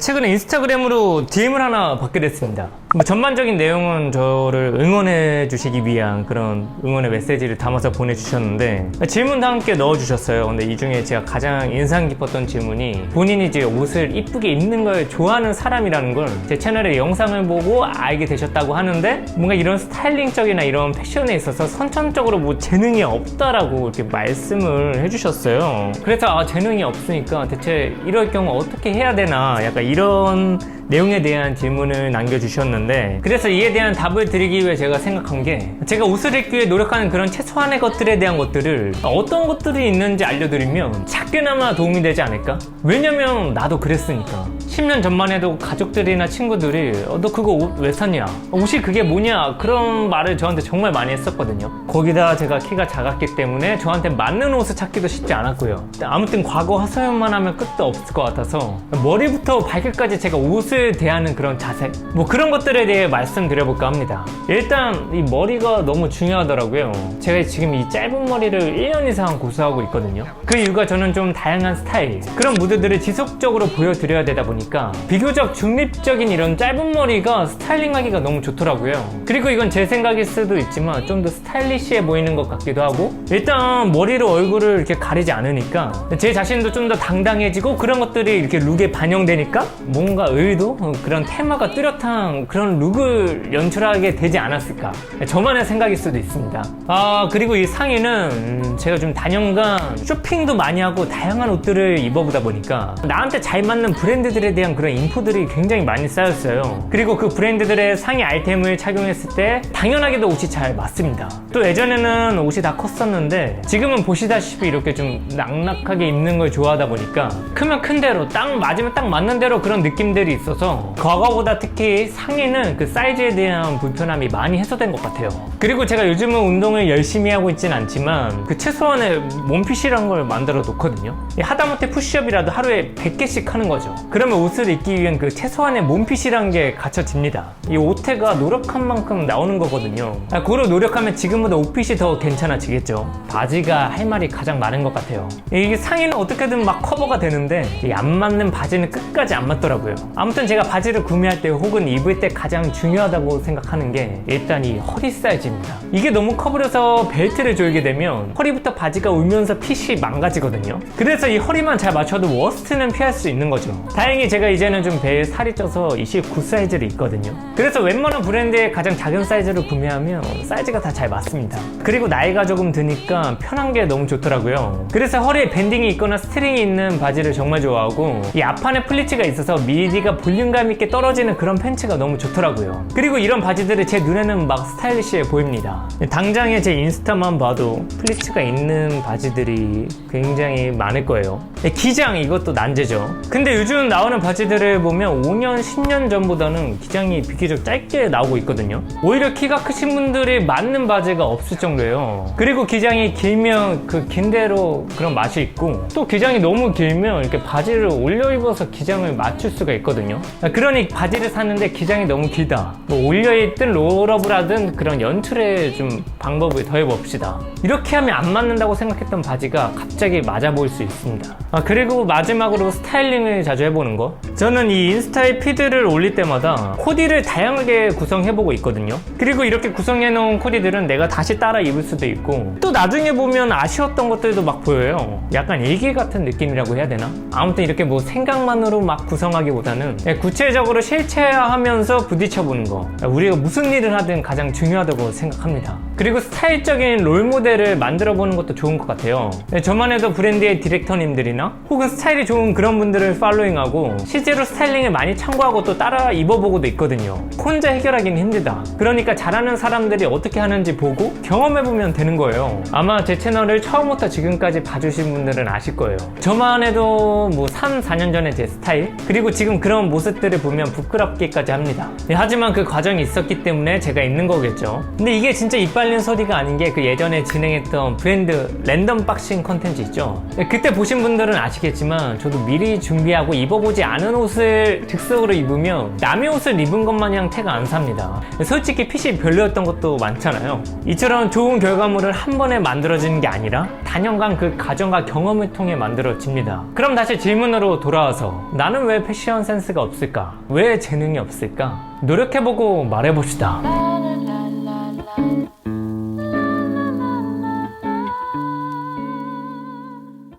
최근에 인스타그램으로 DM을 하나 받게 됐습니다. 뭐 전반적인 내용은 저를 응원해 주시기 위한 그런 응원의 메시지를 담아서 보내주셨는데 질문도 함께 넣어주셨어요. 근데 이 중에 제가 가장 인상 깊었던 질문이 본인이 이제 옷을 이쁘게 입는 걸 좋아하는 사람이라는 걸 제 채널의 영상을 보고 알게 되셨다고 하는데 뭔가 이런 스타일링적이나 이런 패션에 있어서 선천적으로 뭐 재능이 없다라고 이렇게 말씀을 해주셨어요. 그래서 아 재능이 없으니까 대체 이럴 경우 어떻게 해야 되나 약간 이런 내용에 대한 질문을 남겨주셨는데 그래서 이에 대한 답을 드리기 위해 제가 생각한 게 제가 옷을 입기 위해 노력하는 그런 최소한의 것들에 대한 것들을 어떤 것들이 있는지 알려드리면 작게나마 도움이 되지 않을까? 왜냐면 나도 그랬으니까 10년 전만 해도 가족들이나 친구들이 어, 너 그거 옷 왜 샀냐? 옷이 그게 뭐냐? 그런 말을 저한테 정말 많이 했었거든요. 거기다 제가 키가 작았기 때문에 저한테 맞는 옷을 찾기도 쉽지 않았고요. 아무튼 과거 하소연만 하면 끝도 없을 것 같아서 머리부터 발끝까지 제가 옷을 대하는 그런 자세 뭐 그런 것들에 대해 말씀드려볼까 합니다. 일단 이 머리가 너무 중요하더라고요. 제가 지금 이 짧은 머리를 1년 이상 고수하고 있거든요. 그 이유가 저는 좀 다양한 스타일 그런 무드들을 지속적으로 보여드려야 되다 보니 까 비교적 중립적인 이런 짧은 머리가 스타일링하기가 너무 좋더라고요. 그리고 이건 제 생각일 수도 있지만 좀 더 스타일리시해 보이는 것 같기도 하고 일단 머리로 얼굴을 이렇게 가리지 않으니까 제 자신도 좀 더 당당해지고 그런 것들이 이렇게 룩에 반영되니까 뭔가 의도 어, 그런 테마가 뚜렷한 그런 룩을 연출하게 되지 않았을까 저만의 생각일 수도 있습니다. 아 그리고 이 상의는 음, 제가 좀 단연간 쇼핑도 많이 하고 다양한 옷들을 입어보다 보니까 나한테 잘 맞는 브랜드들에 대한 그런 인포들이 굉장히 많이 쌓였어요. 그리고 그 브랜드들의 상의 아이템을 착용했을 때 당연하게도 옷이 잘 맞습니다. 또 예전에는 옷이 다 컸었는데 지금은 보시다시피 이렇게 좀 낙낙하게 입는 걸 좋아하다 보니까 크면 큰 대로 딱 맞으면 딱 맞는 대로 그런 느낌들이 있어서 과거보다 특히 상의는 그 사이즈에 대한 불편함이 많이 해소된 것 같아요. 그리고 제가 요즘은 운동을 열심히 하고 있진 않지만 그 최소한의 몸핏이란 걸 만들어 놓거든요. 이 하다못해 푸시업이라도 하루에 100개씩 하는 거죠. 그러면 옷을 입기 위한 그 최소한의 몸핏이란 게 갖춰집니다. 이 옷태가 노력한 만큼 나오는 거거든요. 아, 그로 노력하면 지금보다 옷핏이 더 괜찮아지겠죠. 바지가 할 말이 가장 많은 것 같아요. 이게 상의는 어떻게든 막 커버가 되는데 이안 맞는 바지는 끝까지 안 맞더라고요. 아무튼 제가 바지를 구매할 때 혹은 입을 때 가장 중요하다고 생각하는 게 일단 이 허리 사이즈입니다. 이게 너무 커버려서 벨트를 조이게 되면 허리부터 바지가 울면서 핏이 망가지거든요. 그래서 이 허리만 잘 맞춰도 워스트는 피할 수 있는 거죠. 다행히 제가 이제는 좀 배에 살이 쪄서 29 사이즈를 입거든요. 그래서 웬만한 브랜드의 가장 작은 사이즈를 구매하면 사이즈가 다 잘 맞습니다. 그리고 나이가 조금 드니까 편한 게 너무 좋더라고요. 그래서 허리에 밴딩이 있거나 스트링이 있는 바지를 정말 좋아하고 이 앞판에 플리츠가 있어서 미디가 볼륨감 있게 떨어지는 그런 팬츠가 너무 좋더라고요. 그리고 이런 바지들이 제 눈에는 막 스타일리시해 보입니다. 당장에 제 인스타만 봐도 플리츠가 있는 바지들이 굉장히 많을 거예요. 기장 이것도 난제죠. 근데 요즘 나오는 바지들을 보면 5년, 10년 전보다는 기장이 비교적 짧게 나오고 있거든요. 오히려 키가 크신 분들이 맞는 바지가 없을 정도예요. 그리고 기장이 길면 그 긴 대로 그런 맛이 있고 또 기장이 너무 길면 이렇게 바지를 올려 입어서 기장을 맞출 수가 있거든요. 그러니 바지를 샀는데 기장이 너무 길다. 뭐 올려 입든 롤업을 하든 그런 연출에 좀 방법을 더해 봅시다. 이렇게 하면 안 맞는다고 생각했던 바지가 갑자기 맞아 보일 수 있습니다. 아, 그리고 마지막으로 스타일링을 자주 해보는 거. 저는 이 인스타에 피드를 올릴 때마다 코디를 다양하게 구성해보고 있거든요. 그리고 이렇게 구성해놓은 코디들은 내가 다시 따라 입을 수도 있고 또 나중에 보면 아쉬웠던 것들도 막 보여요. 약간 일기 같은 느낌이라고 해야 되나? 아무튼 이렇게 뭐 생각만으로 막 구성하기보다는 네, 구체적으로 실체화하면서 부딪혀보는 거. 우리가 무슨 일을 하든 가장 중요하다고 생각합니다. 그리고 스타일적인 롤모델을 만들어 보는 것도 좋은 것 같아요. 네, 저만 해도 브랜드의 디렉터님들이나 혹은 스타일이 좋은 그런 분들을 팔로잉하고 실제로 스타일링을 많이 참고하고 또 따라 입어보고도 있거든요. 혼자 해결하기는 힘들다. 그러니까 잘하는 사람들이 어떻게 하는지 보고 경험해보면 되는 거예요. 아마 제 채널을 처음부터 지금까지 봐주신 분들은 아실 거예요. 저만 해도 뭐 3, 4년 전에 제 스타일 그리고 지금 그런 모습들을 보면 부끄럽기까지 합니다. 네, 하지만 그 과정이 있었기 때문에 제가 있는 거겠죠. 근데 이게 진짜 이빨 관련 소디가 아닌 게 그 예전에 진행했던 브랜드 랜덤 박싱 컨텐츠 있죠. 그때 보신 분들은 아시겠지만 저도 미리 준비하고 입어보지 않은 옷을 즉석으로 입으면 남의 옷을 입은 것 마냥 태가 안 삽니다. 솔직히 핏이 별로였던 것도 많잖아요. 이처럼 좋은 결과물을 한 번에 만들어지는 게 아니라 단연간 그 과정과 경험을 통해 만들어집니다. 그럼 다시 질문으로 돌아와서 나는 왜 패션 센스가 없을까? 왜 재능이 없을까? 노력해보고 말해봅시다.